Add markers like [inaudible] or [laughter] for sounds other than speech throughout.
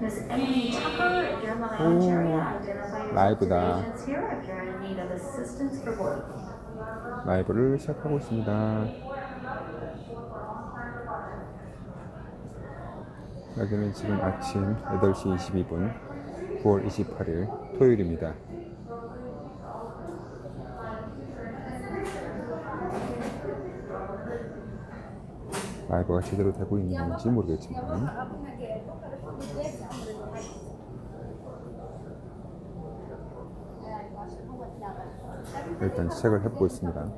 The 라이브다. 라이브를 시작하고 있습니다. 여기는 지금 아침 8시 22분 9월 28일 토요일입니다. 라이브가 제대로 되고 있는 건지 모르겠지만 일단 시작을.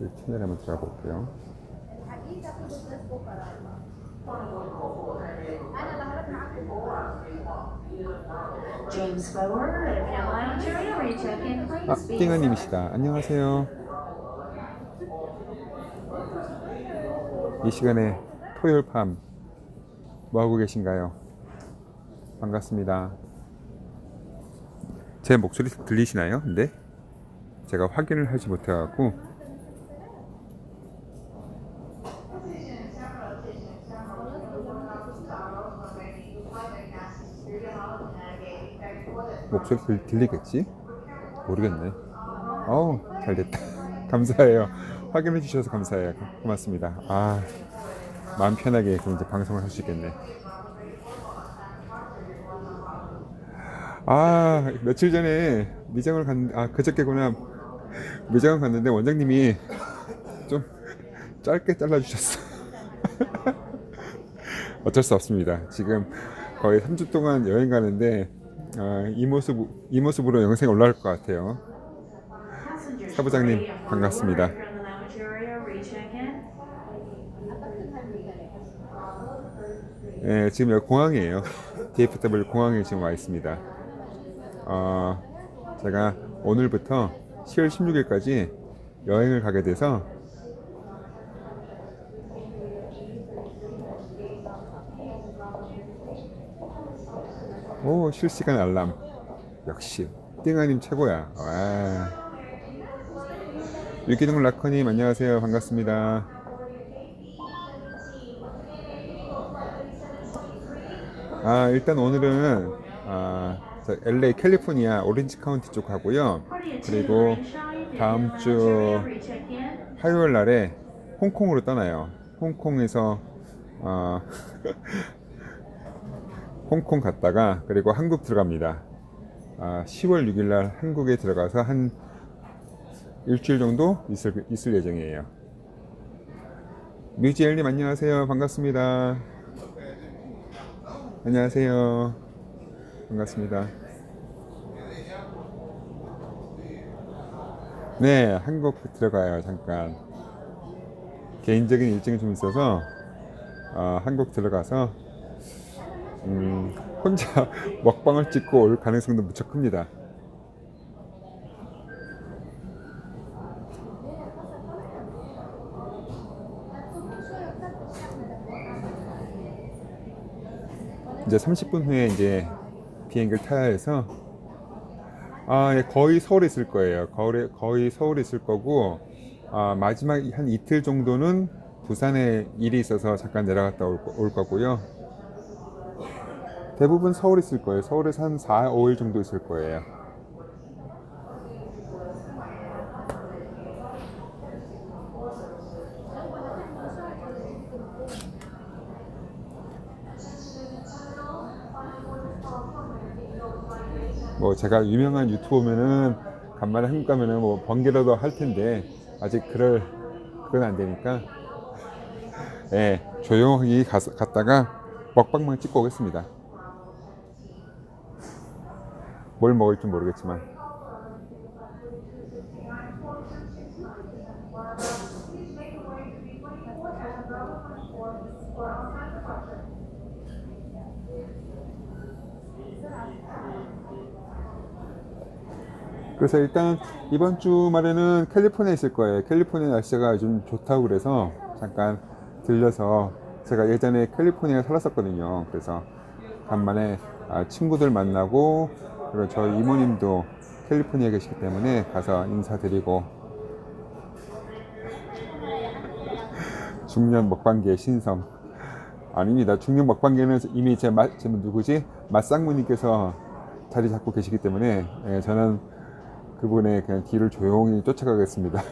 이 채널에 한번 들어가 볼게요. James Forward, if you're in the lounge area, where you check in, 아, please. be 띵아님이시다. 안녕하세요. 이 시간에 토요일 밤 뭐하고 계신가요? 반갑습니다. 제 목소리 들리시나요? 근데 제가 확인을 하지 못해갖고 목소리 들, 들리겠지? 모르겠네. 어우, 잘 됐다. [laughs] 감사해요. 확인해 주셔서 감사해요. 고맙습니다. 아, 마음 편하게 그럼 이제 방송을 할 수 있겠네. 아, 며칠 전에 미장을 갔는데, 아, 그저께구나. 미장을 갔는데 원장님이 좀 짧게 잘라주셨어. [laughs] 어쩔 수 없습니다. 지금 거의 3주 동안 여행 가는데, 아, 이 모습, 이 모습으로 영상이 올라올 것 같아요. 사부장님, 반갑습니다. 예, 지금 여기 공항이에요. [laughs] DFW 공항에 지금 와 있습니다. 어, 제가 오늘부터 10월 16일까지 여행을 가게 돼서 오 실시간 알람 역시 띵아님 최고야 와 유기동 라커님 안녕하세요 반갑습니다 아 일단 오늘은 아, 저 LA 캘리포니아 오렌지 카운티 쪽 가고요. 그리고 2 Moonshine, if you're in 다음 주. 화요일 날에 홍콩으로 떠나요. 홍콩에서 어, [laughs] 홍콩 갔다가 그리고 한국 들어갑니다. 아, 10월 6일 날 한국에 들어가서 한 일주일 정도 있을, 있을 예정이에요. 뮤지엘님 안녕하세요. 반갑습니다. 안녕하세요. 반갑습니다. 네, 한국 들어가요. 잠깐. 개인적인 일정이 좀 있어서 어, 한국 들어가서 음, 혼자 [laughs] 먹방을 찍고 올 가능성도 무척 큽니다. 이제 30분 후에 이제 비행기를 타야 해서 아, 예, 거의 서울에 있을 거예요. 거의, 거의 서울에 있을 거고 아, 마지막 한 이틀 정도는 부산에 일이 있어서 잠깐 내려갔다 올, 거- 올 거고요. 대부분 서울에 있을 거예요. 서울에서 한 4, 5일 정도 있을 거예요. 뭐 제가 유명한 유튜버면은 간만에 한국 가면은 뭐 번개라도 할 텐데 아직 그럴 그건 안 되니까 [laughs] 예 조용히 가, 갔다가 먹방만 찍고 오겠습니다. 뭘 먹을지 모르겠지만 그래서 일단 이번 주말에는 캘리포니아에 있을 거예요. 캘리포니아 날씨가 좀 좋다고 그래서 잠깐 들려서 제가 예전에 캘리포니아에 살았었거든요. 그래서 간만에 아, 친구들 만나고 그리고 저희 이모님도 캘리포니아에 계시기 때문에 가서 인사드리고 중년 먹방계의 신성. 아닙니다. 중년 먹방계는 이미 제, 마, 제 누구지? 맞상무님께서 자리 잡고 계시기 때문에 예, 저는 그분의 그냥 뒤를 조용히 쫓아가겠습니다.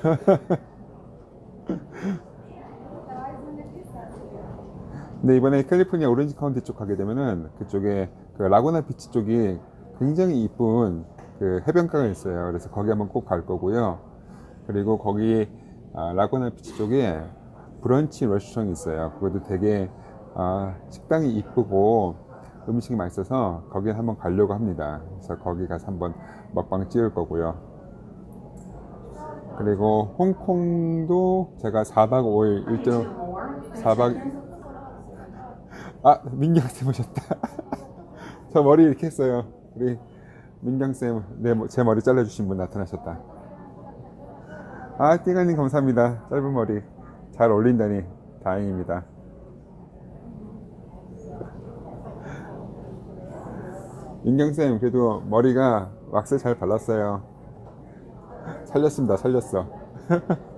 근데 [laughs] 이번에 캘리포니아 오렌지 카운티 쪽 가게 되면은 그쪽에 그 라구나 비치 쪽이 굉장히 이쁜 그 해변가가 있어요. 그래서 거기 한번 꼭 갈 거고요. 그리고 거기 아, 라구나 비치 쪽에 브런치 레스토랑이 있어요. 그것도 되게 아, 식당이 이쁘고 음식이 맛있어서 거기 한번 가려고 합니다. 그래서 거기 가서 한번 먹방 찍을 거고요. 그리고 홍콩도 제가 4박 5일 일정 Two more. 4박 아 민경쌤 오셨다 [laughs] 저 머리 이렇게 했어요 우리 민경쌤 내, 제 머리 잘라주신 분 나타나셨다. 아 띵아님 감사합니다. 짧은 머리 잘 어울린다니 다행입니다. 민경쌤 그래도 머리가 왁스 잘 발랐어요. 살렸습니다. 살렸어. [laughs]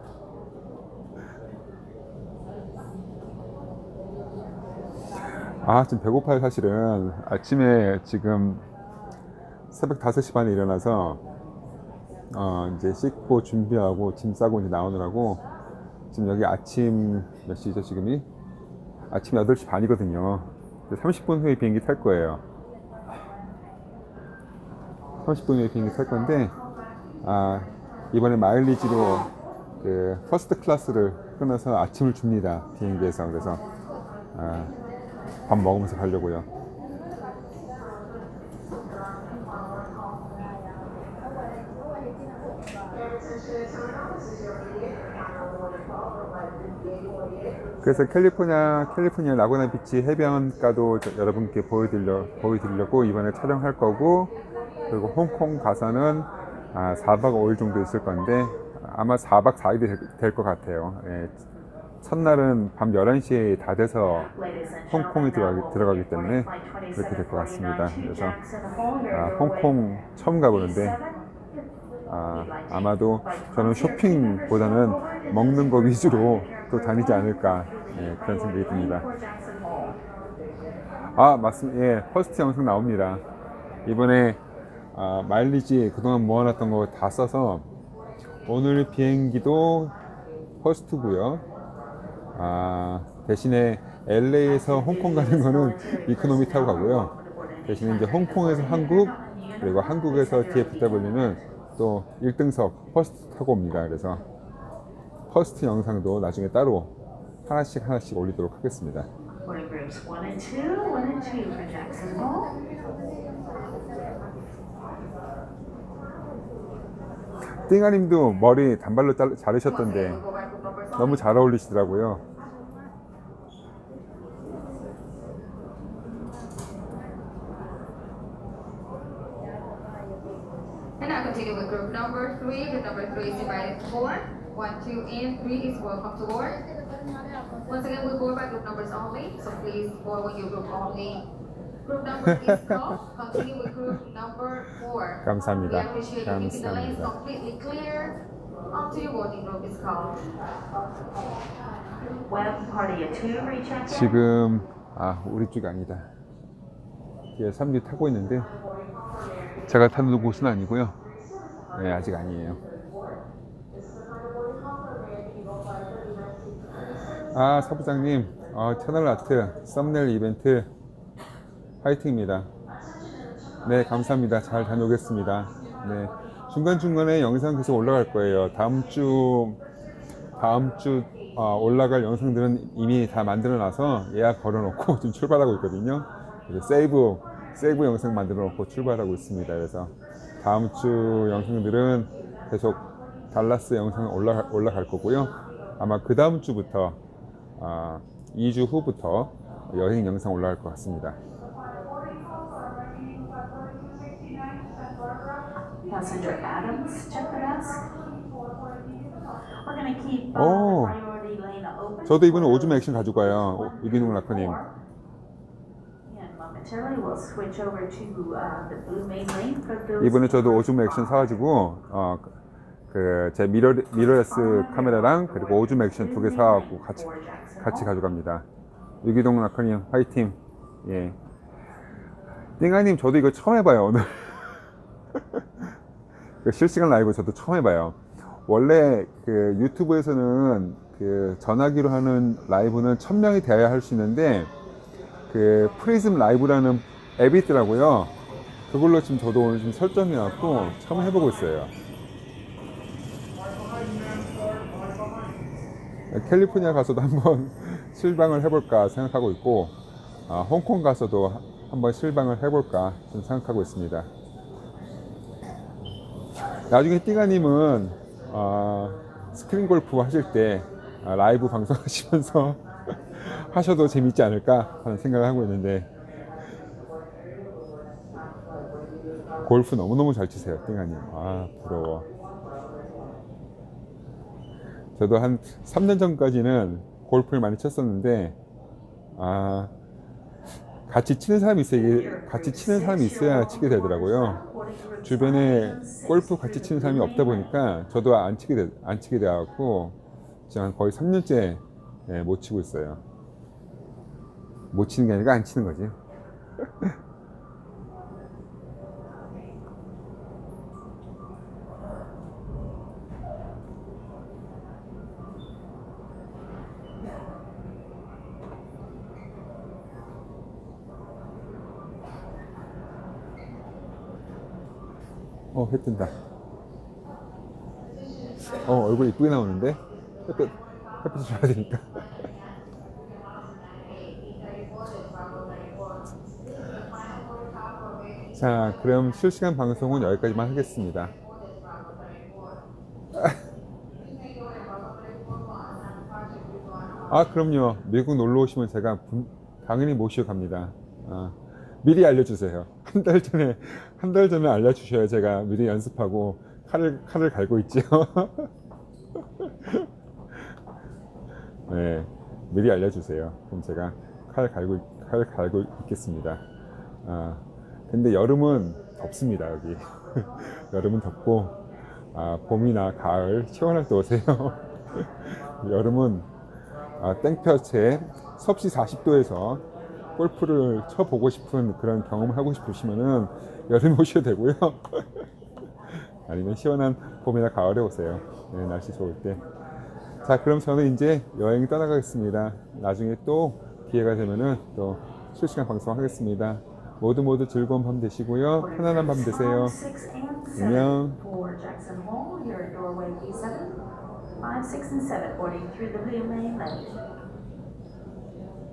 아, 지금 배고파요, 사실은. 아침에 지금 새벽 5시 반에 일어나서, 어, 이제 씻고 준비하고 짐 싸고 이제 나오느라고, 지금 여기 아침 몇 시죠, 지금이? 아침 8시 반이거든요. 30분 후에 비행기 탈 거예요. 30분 후에 비행기 탈 건데, 아, 이번에 마일리지로 그 퍼스트 클래스를 끊어서 아침을 줍니다. 비행기에서. 그래서, 아, 밥 먹으면서 가려고요. 그래서 캘리포니아 캘리포니아 라구나 비치 해변가도 저- 여러분께 보여드려 보여드리려고 이번에 촬영할 거고 그리고 홍콩 가서는 아, 4박 5일 정도 있을 건데 아마 4박 4일이 될 것 같아요. 예. 첫날은 밤 11시에 다 돼서 홍콩에 들어가기, 들어가기 때문에 그렇게 될 것 같습니다. 2749 to 그래서. 아, 홍콩 처음 가보는데 아, 아마도 저는 쇼핑보다는 먹는 거 위주로 또 다니지 않을까 예, 그런 생각이 듭니다. 아 맞습니다. 예, 퍼스트 영상 나옵니다. 이번에 아, 마일리지 그동안 모아놨던 거 다 써서 오늘 비행기도 퍼스트고요. 아, 대신에 LA에서 홍콩 가는 거는 이코노미 타고 가고요. 대신에 이제 홍콩에서 한국 그리고 한국에서 DFW는 또 1등석 퍼스트 타고 옵니다. 그래서 퍼스트 영상도 나중에 따로 하나씩 하나씩 올리도록 하겠습니다. 띵아님도 머리 단발로 잘- 자르셨던데 너무 잘 어울리시더라고요. And now continue with group number three. Group number three is divided into four. One, two, and three is welcome to board. Once again, we board by group numbers only, so please board when you group only. Group number is called. Continue with group number four. 감사합니다. We appreciate you keeping the lanes 감사합니다. completely clear until your boarding group is called. Web party of two recheck in. 지금 아 우리 쪽이 아니다. 뒤에 사람들이 타고 있는데 제가 타는 곳은 아니고요. 네 아직 아니에요. 아 사부장님 어, 채널 아트 썸네일 이벤트 화이팅입니다. 네 감사합니다. 잘 다녀오겠습니다. 네 중간 중간에 영상 계속 올라갈 거예요. 다음 주 다음 주 어, 올라갈 영상들은 이미 다 만들어 놔서 예약 걸어 놓고 [laughs] 지금 출발하고 있거든요. 그래서 세이브 세이브 영상 만들어 놓고 출발하고 있습니다. 그래서 다음 주 영상들은 계속 달라스 영상 올라 올라갈 거고요. 아마 그 다음 주부터 아, 2주 후부터 여행 영상 올라갈 것 같습니다. Uh, Oh. open. 저도 이번에 오줌 액션 가지고 가요. 유기농 라커님. Uh. 이번에 저도 오줌 액션 사가지고 어, 그그제 미러 미러레스 카메라랑 그리고 오줌 액션 두 개 사갖고 같이 같이 가져갑니다. 유기동 라커님 화이팅. 예. 띵아님 저도 이거 처음 해봐요 오늘. [laughs] 그 실시간 라이브 저도 처음 해봐요. 원래 그 유튜브에서는 그 전화기로 하는 라이브는 1000명이 돼야 할 수 있는데 그 프리즘 라이브라는 앱이 있더라고요. 그걸로 지금 저도 오늘 좀 설정해갖고 처음 해보고 있어요. 캘리포니아 가서도 한번 [laughs] 실방을 해볼까 생각하고 있고 아, 홍콩 가서도 한번 실방을 해볼까 좀 생각하고 있습니다. 나중에 띵아님은 어, 스크린 골프 하실 때 아, 라이브 [laughs] 방송하시면서 [laughs] 하셔도 재밌지 않을까 하는 생각을 하고 있는데 골프 너무너무 잘 치세요 띵아님 아 부러워 저도 한 3년 전까지는 골프를 많이 쳤었는데 아 같이 치는 사람이 있어야 같이 치는 사람이 있어야 치게 되더라고요. 주변에 골프 같이 치는 사람이 없다 보니까 저도 안 치게 돼, 안 치게 돼갖고 지금 한 거의 3년째 예, 못 치고 있어요. 못 치는 게 아니라 안 치는 거지. 어, 해 뜬다. 어, 얼굴 이쁘게 나오는데? 햇빛, 햇빛 줘야 되니까. [laughs] 자, 그럼 실시간 방송은 여기까지만 하겠습니다. [laughs] 아, 그럼요. 미국 놀러 오시면 제가 분- 당연히 모시고 갑니다. 아, 미리 알려주세요. 한 달 전에, 한 달 전에 알려주셔야 제가 미리 연습하고 칼을, 칼을 갈고 있지요. [laughs] 네, 미리 알려주세요. 그럼 제가 칼 갈고, 칼 갈고 있겠습니다. 아, 근데 여름은 덥습니다, 여기. [laughs] 여름은 덥고, 아, 봄이나 가을, 시원할 때 오세요. [laughs] 여름은 아, 땡볕에 섭씨 40도에서 골프를 쳐보고 싶은 그런 경험을 하고 싶으시면은 여름에 오셔도 되고요. [laughs] 아니면 시원한 봄이나 가을에 오세요. 네, 날씨 좋을 때. 자, 그럼 저는 이제 여행 떠나가겠습니다. 나중에 또 기회가 되면은 또 실시간 방송하겠습니다. 모두 모두 즐거운 밤 되시고요. 편안한 밤 되세요. 안녕. B7, 5, 6, and 7, boarding through the Blue Main Lane.